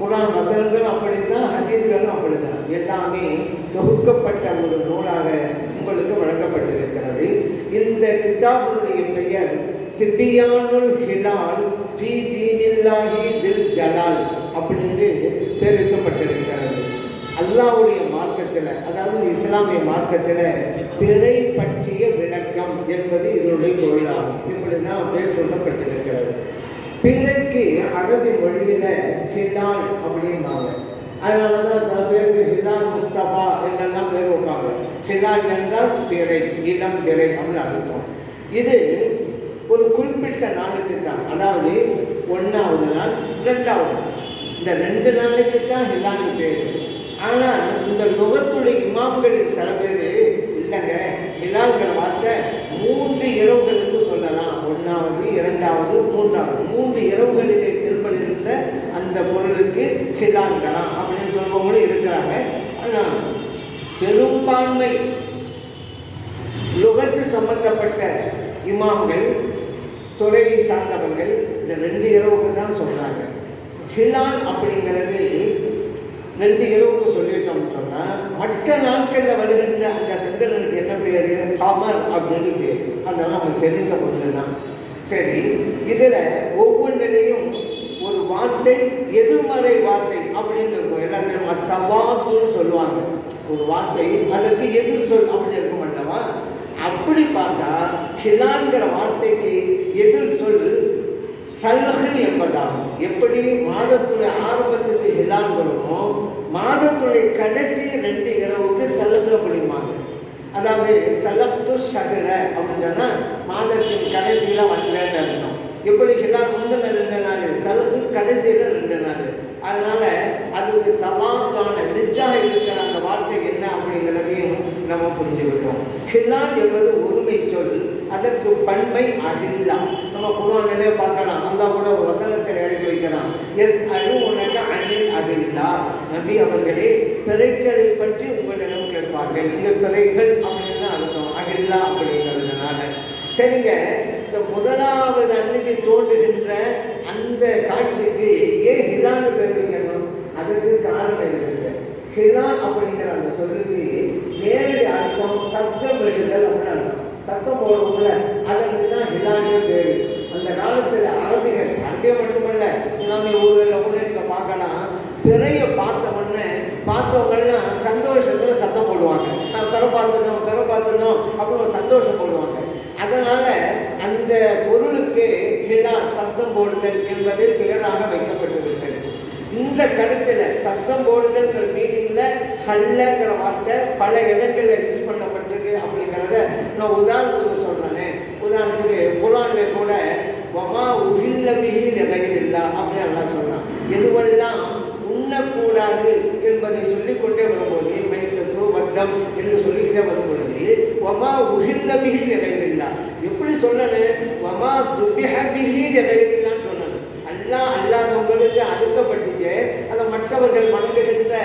குரான் வசனங்களும் அப்படிதான் ஹதீஸ்களும் அப்படிதான் எல்லாமே தொகுக்கப்பட்ட ஒரு நூலாக உங்களுக்கு வழங்கப்பட்டிருக்கிறது. இந்த கிதாபுடைய பெயர் திபியானுல் ஹிலால் ஃபி தீனில்லாஹி தில் ஜலால் அப்படின்னு தெரிவிக்கப்பட்டிருக்கிறது. அல்லாவுடைய மார்க்கத்தில் அதாவது இஸ்லாமிய மார்க்கத்தில் பிறை பற்றிய விளக்கம் என்பது இதனுடைய பொருளாகும். இப்படி தான் பேர் சொல்லப்பட்டிருக்கிறது. பிறைக்கு அகதி ஹிலால் அப்படின்னாங்க அதனால தான் சில பேருக்கு ஹிலால் முஸ்தபா என்றெல்லாம் பேர் வைப்பாங்க. ஹிலால் என்றால் பிறை இளம் பிறை அப்படின்னு அர்த்தம் இது ஒரு குறிப்பிட்ட நாளுக்கு தான் அதாவது ஒன்றாவது நாள் ரெண்டாவது இந்த ரெண்டு நாளைக்கு தான் ஹிலான்னு பேர். ஆனால் இந்த நுகத்துடைய இமாம்கள் சில பேர் இல்லைங்க ஹிலால்ங்கிற வார்த்தை மூன்று இரவுகள் ஒன்றாவது இரண்டாவது மூன்றாவது. மூன்று இரவுகளில் திருப்பலிருந்த அந்த பொருளுக்கு ஹிலான்கலாம் அப்படின்னு சொல்பவங்களும் இருக்கிறாங்க. ஆனால் பெரும்பான்மை லுகத்து சம்பந்தப்பட்ட இமாம்கள் துறையை சார்ந்தவர்கள் இந்த ரெண்டு இரவுக்கு தான் சொல்றாங்க. ஹிலான் அப்படிங்கிறது ரெண்டு இரவுக்கு சொல்லிட்டோம்னு சொன்னா மற்ற நாட்களில் வருகின்ற அந்த சந்திரனுக்கு அமர் அப்படின்னு பேர். அதெல்லாம் நமக்கு தெரிஞ்ச ஒன்று தான் சரி இதில் ஒவ்வொன்றிலையும் ஒரு வார்த்தை எதிர்மறை வார்த்தை அப்படின்னு இருக்கும். எல்லாத்தையும் அத்தவாத்துன்னு சொல்லுவாங்க. ஒரு வார்த்தை அதற்கு எதிர் சொல் அப்படின்னு இருக்கும் அல்லவா? அப்படி பார்த்தா ஹிலான்கிற வார்த்தைக்கு எதிர் சொல் சல்ஹு என்பதாகும். எப்படி மாதத்துடைய ஆரம்பத்துக்கு ஹிலான் வருமோ மாதத்துடைய கடைசி ரெண்டு இரவு அதாவது சலஸ்து சகர அப்படின்னு சொன்னால் மாதத்தின் கடைசியில வந்தேன்னு அர்த்தம் எப்படி ஹிலான் முந்தின ரெண்டு நாள் சலுகு கடைசியில ரெண்டு நாள். அதனால அதுக்கு தலாக்கான நிஜாக இருக்கிற அந்த வார்த்தை என்ன அப்படிங்கிறதையும் நம்ம புரிஞ்சுக்கிட்டோம். ஹிலான் என்பது உரிமை சொல் அதற்கு பண்மை அகில்லா நம்ம குரானிலே பார்க்கலாம் அந்த கூட ஒரு வசனத்தை இறக்கி வைக்கலாம். எஸ் அழு உனக்கு அணில் அகில்லா நபி அவர்களே பிறைகளை பற்றி உங்களிடம் கேட்பார்கள். இந்த பிறைகள் அப்படின்னு அர்த்தம். அகில்லா அப்படிங்கிறதுனால. சரிங்க. இந்த முதலாவது அன்னைக்கு தோன்றுகின்ற அந்த காட்சிக்கு ஏன் ஹிலான்னு பேர் வைக்கணும்? அதுக்கு காரணம் இருக்குது ஹிலான் அப்படிங்கிற அந்த சொல்லுக்கு நேரடி அர்த்தம் சத்தம் விடுதல் அப்படின்னு அர்த்தம். சத்தம் போடுவோம்ல அதற்கு தான் ஹிலானே பேரு. அந்த காலத்தில் அரபிகள் அங்கே மட்டுமல்ல இஸ்லாமிய ஊரில் ஊரில் பார்க்கலாம். திரையை பார்த்த உடனே பார்த்தவங்கலாம் சத்தம் போடுவாங்க நான் பிற பார்த்துட்டோம் அப்படின்னு சந்தோஷம் போடுவாங்க. அதனால அந்த பொருளுக்கு ஹிலா சத்தம் போடுதல் என்பது பெயராக வைக்கப்பட்டிருக்கிறது. இந்த கருத்துல சத்தம் போடுதல்ங்கிற மீனிங்ல ஹல்லங்கிற வார்த்தை பல இடங்கள்ல யூஸ் பண்ணப்பட்டிருக்கு அப்படிங்கிறத நான் உதாரணத்துக்கு சொல்றேனே. உதாரணத்துக்கு குரான்ல கூட வமா உயிர்ல மிகி நிலையில்லா அப்படின்னு எல்லாம் சொல்றான். எதுவெல்லாம் உண்ணக்கூடாது என்பதை சொல்லிக்கொண்டே வரும்போது மைத்தத்து என்று சொல்லிக்கிட்டே வரும்பொழுது வமா உகிர்ந்த மிகில் எதைவில்லா எப்படி சொல்லணும் வமா துபிஹ மிகி நிலையில்லான்னு சொல்லணும் அல்லா அல்லாதவங்களுக்கு அறுக்கப்பட்டுச்சு அதை மற்றவர்கள் மனதிலிருந்த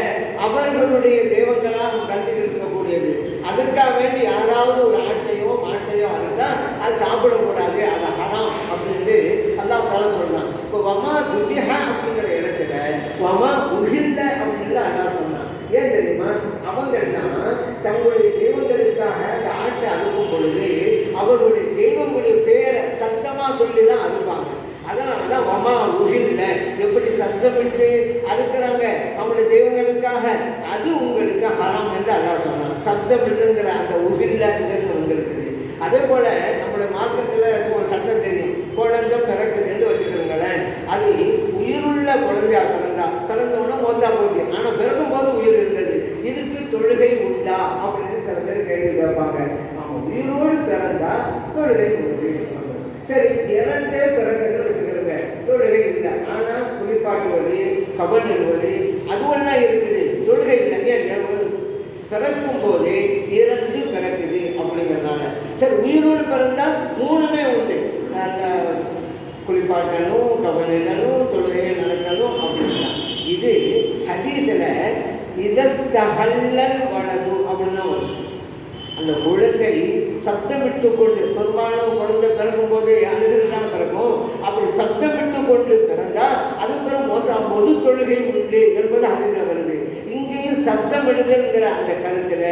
அவர்களுடைய தெய்வங்களாக கண்டு இருக்கக்கூடியது. அதற்காக வேண்டி யாராவது ஒரு ஆட்டையோ மாட்டையோ அறுத்தா அது சாப்பிடக்கூடாது. அது ஹராம் அப்படின்ட்டு அல்லாஹ் தால சொன்னான். இப்போ வமா துபிஹா அப்படிங்கிற இடத்துல வமா உகிர்ந்த அப்படின்னு அல்லா சொன்னான். ஏன் தெரியுமா? அவங்க தான் தங்களுடைய தெய்வங்களுக்காக அந்த ஆட்சி அனுப்பும் பொழுது அவர்களுடைய தெய்வங்களுடைய பேரை சத்தமா சொல்லி தான் அனுப்பாங்க. அதனால தான் வமா உகில்ல எப்படி சத்தமிட்டு அறுக்கிறாங்க அவங்களுடைய தெய்வங்களுக்காக அது உங்களுக்கு ஹரம் என்று அல்லாஹ் சொன்னான். சத்தமிட்டுங்கிற அந்த உகில்லங்கிறது வந்திருக்குது. அதே போல நம்மளுடைய மார்க்கத்தில் ஒரு சட்டம் தெரியும். குழந்தை பிறக்குதுன்னு வச்சுக்கிறோங்களேன் அது உயிருள்ள குழந்தையா தான் பிறந்தவொடனே மோந்தா போச்சு. ஆனால் பிறக்கும் போது உயிர் இருந்தது. இதுக்கு தொழுகை உண்டா? அப்படின்னு சில பேர் கேள்வி கேட்பாங்க. அவன் உயிரோடு பிறந்தா தொழுகை உண்டு. சரி இறந்தே பிறகுன்னு வச்சுக்கிறோங்க தொழுகை இல்லை ஆனா குளிப்பாட்டுவது கபடிடுவது அது அதுவெல்லாம் இருக்குது. தொழுகை இல்லைங்க பிறக்கும் போதே இறந்து பிறக்குது அப்படிங்கிறதுனால. சரி உயிரோடு பிறந்தா மூணுமே உண்டு. குளிப்பாட்டனும் குளிப்பாட்டணும் கபலிடணும் தொழுகையை நடத்தணும் அப்படின்னா இது கல்லல் இதஸ்தஹல்லல் வலது அப்படின்னா வரும் அந்த குழந்தை சப்தமிட்டு கொண்டு பெரும்பாலும் குழந்தை பிறக்கும் போது அழுகிறது தான் பிறக்கும்? அப்படி சப்தமிட்டு கொண்டு பிறந்தால் அது பிறகு மொத பொது தொழுகை உண்டு என்பது அறிவில் வருது. இங்கேயும் சப்தமிடுதல்ங்கிற அந்த கருத்தில்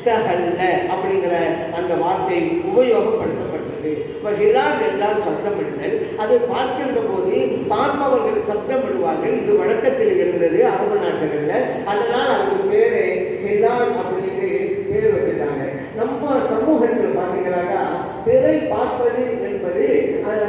இதஸ்தகல்ல அப்படிங்கிற அந்த வார்த்தை உபயோகப்படுத்தப்பட்டது. இப்போ ஹிலால் என்றால் சப்தமிடுதல். அதை பார்க்கின்ற போது பார்ப்பவர்கள் சப்தமிடுவார்கள். இது வழக்கத்தில் இருந்தது அரபு நாட்டுகளில் அதனால் அதுக்கு பேரே ஹிலால் அப்படின்னு பேர் வச்சுட்டாங்க நம்ம சமூகத்தில் பார்த்தீங்கன்னாக்கா பிறை பார்ப்பது என்பது அந்த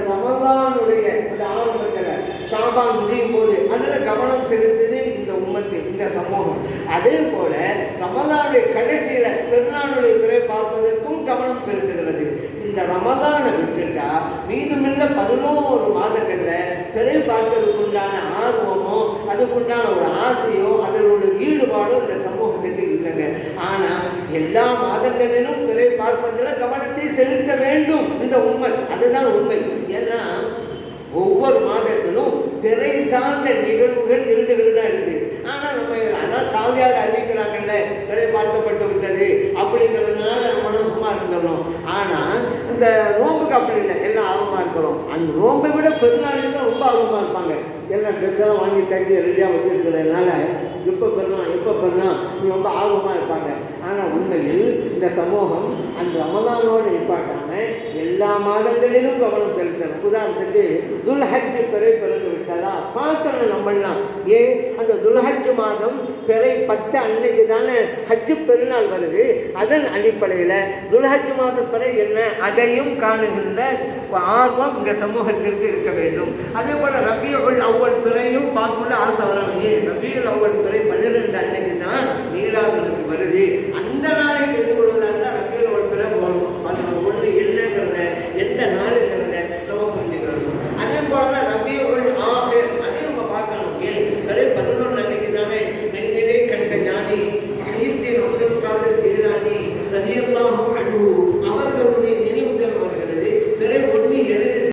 அந்த ஆரம்பத்தில் ஷாபான் முடியும் போது அதில் கவனம் செலுத்தது இந்த உம்மத்து இந்த சமூகம். அதே போல ரமதானுடைய கடைசியில பெருநாளுடைய பிறை பார்ப்பதற்கும் கவனம் செலுத்துகிறது இந்த ரமதானை விட்டுட்டா மீதுமில்ல பதினோரு மாதங்கள்ல பிறை பார்ப்பதற்குண்டான ஆர்வமோ அதுக்குண்டான ஒரு ஆசையோ அதனுடைய ஈடுபாடோ இந்த சமூகத்துக்கு இல்லைங்க. ஆனா எல்லா மாதங்களிலும் பிறை பார்ப்பதில் கவனத்தை செலுத்த வேண்டும். இந்த உண்மை அதுதான் உண்மை. ஏன்னா ஒவ்வொரு மாதத்திலும் திரை சார்ந்த நிகழ்வுகள் இருந்துகிட்டு தான் இருக்கு. ஆனால் நம்ம அதான் சாதியார் அறிவிக்கிறாங்க பிறை பார்க்கப்பட்டு விட்டது. அப்படிங்கிறதுனால மனசுமா சும்மா இருந்துடணும். ஆனால் இந்த ரோம்புக்கு அப்படி இல்லை. எல்லாம் ஆர்வமாக இருக்கிறோம். அந்த நோம்பை விட பெருநாளுக்கு தான் ரொம்ப ஆர்வமாக இருப்பாங்க. எல்லாம் ட்ரெஸ்ஸெல்லாம் வாங்கி தைச்சி ரெடியாக வச்சுருக்கிறதுனால எப்போ பெறலாம் எப்போ பெறலாம் நீ ரொம்ப ஆர்வமாக இருப்பாங்க. ஆனால் உண்மையில் இந்த சமூகம் அந்த ரமதானோடு நிப்பாட்டாமல் எல்லா மாதங்களிலும் கவனம் செலுத்தணும். உதாரணத்துக்கு துல்ஹஜ் பிறை பிறகு இருக்கலாம். பார்க்கணும் நம்மளாம் ஏன் அந்த துல்ஹஜ் மாதம் பிறை பத்து அன்னைக்கு தானே ஹஜ்ஜு பெருநாள் வருது. அதன் அடிப்படையில் துல்ஹஜ் மாதம் பிறை என்ன? அதையும் காணுகின்ற ஆர்வம் இந்த சமூகத்திற்கு இருக்க வேண்டும். அதே போல் ரபியுள் அவ்வள் பிறையும் பார்க்கணும்னு ஆசை வரணும் ஏன் ரபியுல் அவ்வள் பிறை பன்னிரெண்டு அன்னைக்கு தான் நீராவிற்கு வருது. அந்த நாளை